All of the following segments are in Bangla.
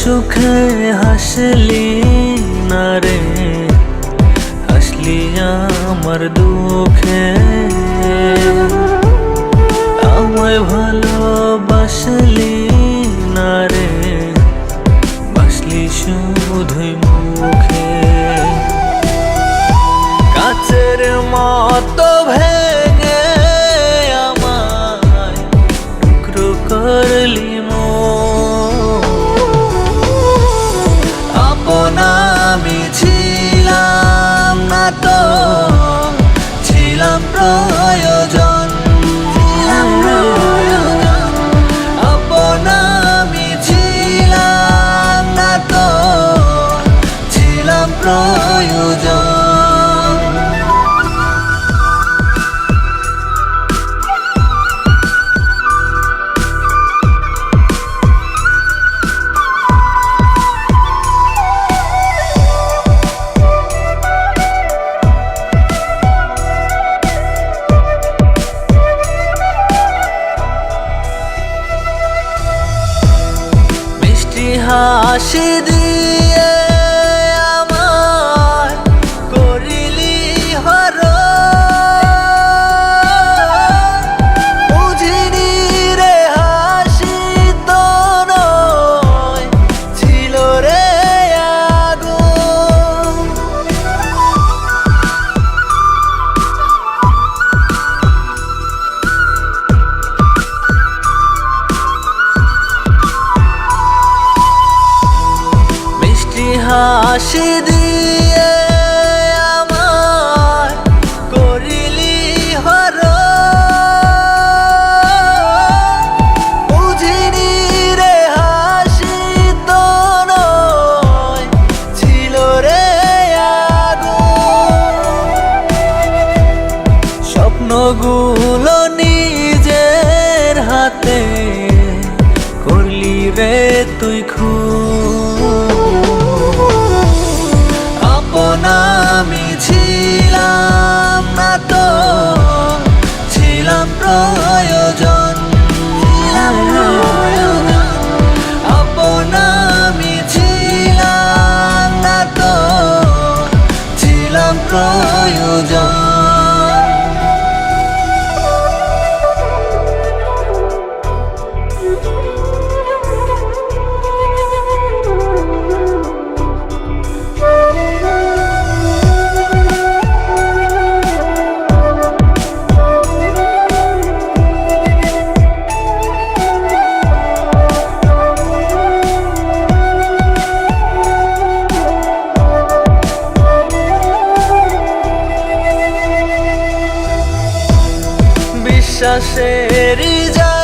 সুখে হাসলি না রে? হাসলি আমার দুঃখে। আমায় ভালোবাসলি হাসি দিয়ে হাসি দিয়ে আমার করিলি হর। বুঝিনি রে হাসি তো নয়, ছিল রে আগুন। স্বপ্নগুলো নিজের হাতে করলি রে তুই খুব বিশ্বাসের জায়গা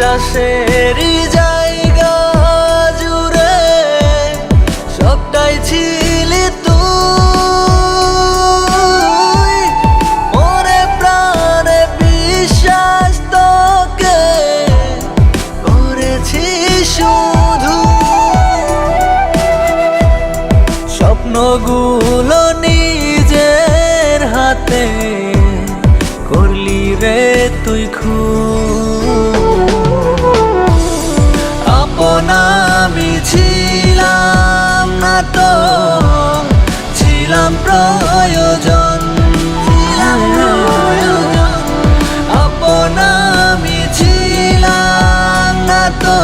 বিশ্বাসের জায়গা জুড়ে সবটাই ছিলি তুই। মনে প্রাণে বিশ্বাস তোকে করেছি শুধু। স্বপ্নগুলো নিজের হাতে করলি রে তুই খুব ছিলাম তো ছিলাম প্রয়োজন ছিলাম প্রয়োজন। আপন আমি ছিলাম না তো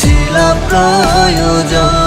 ছিলাম প্রয়োজন।